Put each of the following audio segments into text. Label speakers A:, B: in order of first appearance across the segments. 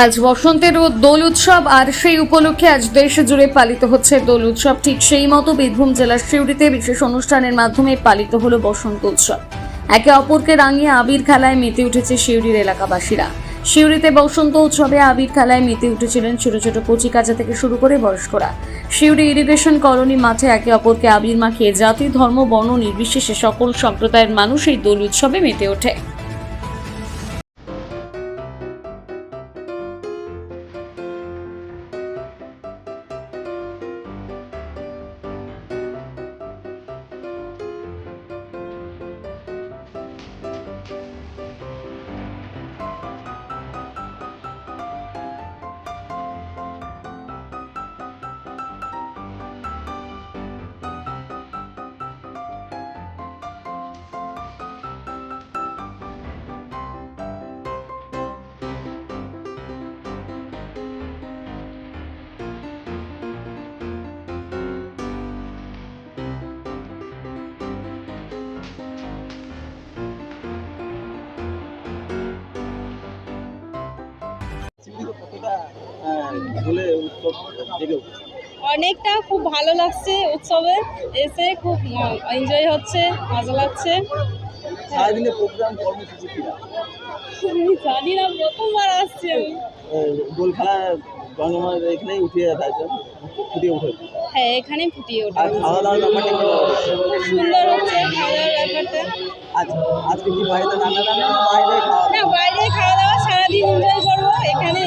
A: আজ বসন্তের দোল উৎসব, আর সেই উপলক্ষে আজ দেশ জুড়ে পালিত হচ্ছে দোল উৎসব। ঠিক সেই মতো বীরভূম জেলার সিউড়িতে বিশেষ অনুষ্ঠানের মাধ্যমে পালিত হলো বসন্ত উৎসব। একে অপরকে রাঙিয়ে আবির খেলায় মেতে উঠেছে সিউড়ির এলাকাবাসীরা। সিউড়িতে বসন্ত উৎসবে আবির খেলায় মেতে উঠেছিলেন ছোট ছোট কচি কাজা থেকে শুরু করে বয়স্করা। সিউড়ি ইরিগেশন কলোনি মাঠে একে অপরকে আবির মাখিয়ে জাতি, ধর্ম বর্ণ নির্বিশেষে সকল সম্প্রদায়ের মানুষ এই দোল উৎসবে মেতে ওঠে।
B: অনেকটা খুব ভালো লাগছে উৎসবে। এসে খুব এনজয় হচ্ছে মজা লাগছে।
C: প্রোগ্রাম
B: জানি না প্রথমবার আসছি আমি।
C: খেলা এখানেই উঠিয়ে যাচ্ছে ফুটিয়ে উঠেছে
B: হ্যাঁ এখানেই ফুটিয়ে ওঠে।
C: খাওয়া দাওয়ার ব্যাপারটা
B: খুব সুন্দর হচ্ছে খাওয়া দাওয়ার ব্যাপারটা।
C: আজ আজকে কি বাড়িতে রান্না রান্না বাইরে খাওয়া
B: না বাইরে খাওয়া দাওয়া সারাদিন এনজয় করব। এখানে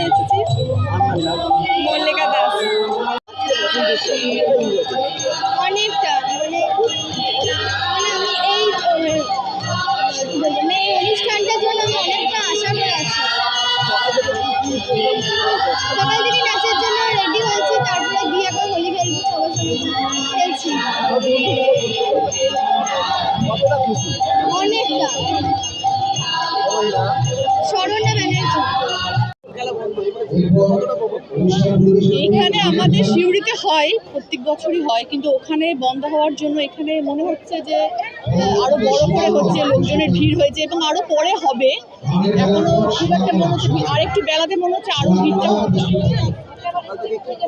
D: সকাল থেকে নাচের জন্য রেডি হয়েছি, তারপরে গিয়ে একবার হোলি খেলব, সবার সঙ্গে খেলছি। অনেকটা। স্মরণা ব্যানার্জি
B: এখানে আমাদের সিউড়িতে হয়, প্রত্যেক বছরই হয়, কিন্তু ওখানে বন্ধ হওয়ার জন্য এখানে মনে হচ্ছে যে আরও বড় করে হচ্ছে লোকজনের ভিড় হয়েছে এবং আরও পরে হবে। এখনও খুব একটা মনে হচ্ছে আর একটু বেলাতে মনে হচ্ছে আরও ভিড়টা
C: থেকে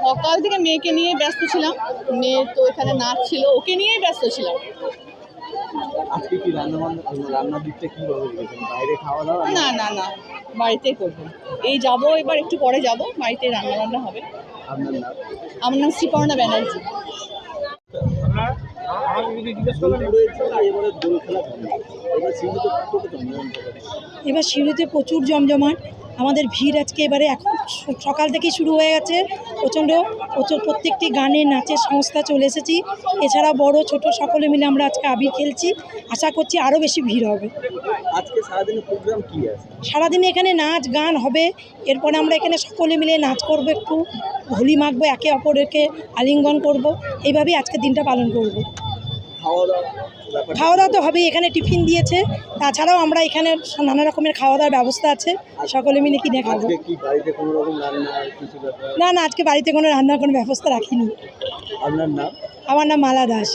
B: সকাল থেকে মেয়েকে নিয়ে ব্যস্ত ছিলাম। মেয়ে তো এখানে নাচ ছিল, ওকে নিয়েই ব্যস্ত ছিলাম।
C: আজকে কি রান্না বান্না রান্নার দিকটা কীভাবে রেখেছেন? বাইরে খাওয়া দাওয়া
B: না না না বাড়িতেই করব। এই যাব এবার একটু পরে যাব বাড়িতে রান্না বান্না হবে।
C: আপনার নাম?
B: আমার নাম শ্রীপর্ণা ব্যানার্জি।
C: এবার সিঁড়িতে
E: প্রচুর জমজমাট। আমাদের ভিড় আজকে এবারে এখন সকাল থেকেই শুরু হয়ে গেছে। প্রচণ্ড প্রচুর প্রত্যেকটি গানে নাচের সংস্থা চলে এসেছি। এছাড়া বড় ছোট সকলে মিলে আমরা আজকে আবির খেলছি। আশা করছি আরও বেশি ভিড় হবে।
C: আজকে সারাদিনের প্রোগ্রাম কি আছে?
E: সারাদিন এখানে নাচ গান হবে। এরপরে আমরা এখানে সকলে মিলে নাচ করব একটু। হোলি মাখবো একে অপরকে আলিঙ্গন করব। এইভাবেই আজকে দিনটা পালন করব।
C: খাওয়া দাওয়া
E: তো হবেই এখানে টিফিন দিয়েছে। তাছাড়াও আমরা এখানে নানা রকমের খাওয়া দাওয়ার ব্যবস্থা আছে সকলে মিলে কিনে খাব। না না আজকে বাড়িতে কোনো রান্নার কোনো ব্যবস্থা রাখিনি।
C: আপনার নাম?
E: আমার নাম মালা দাস।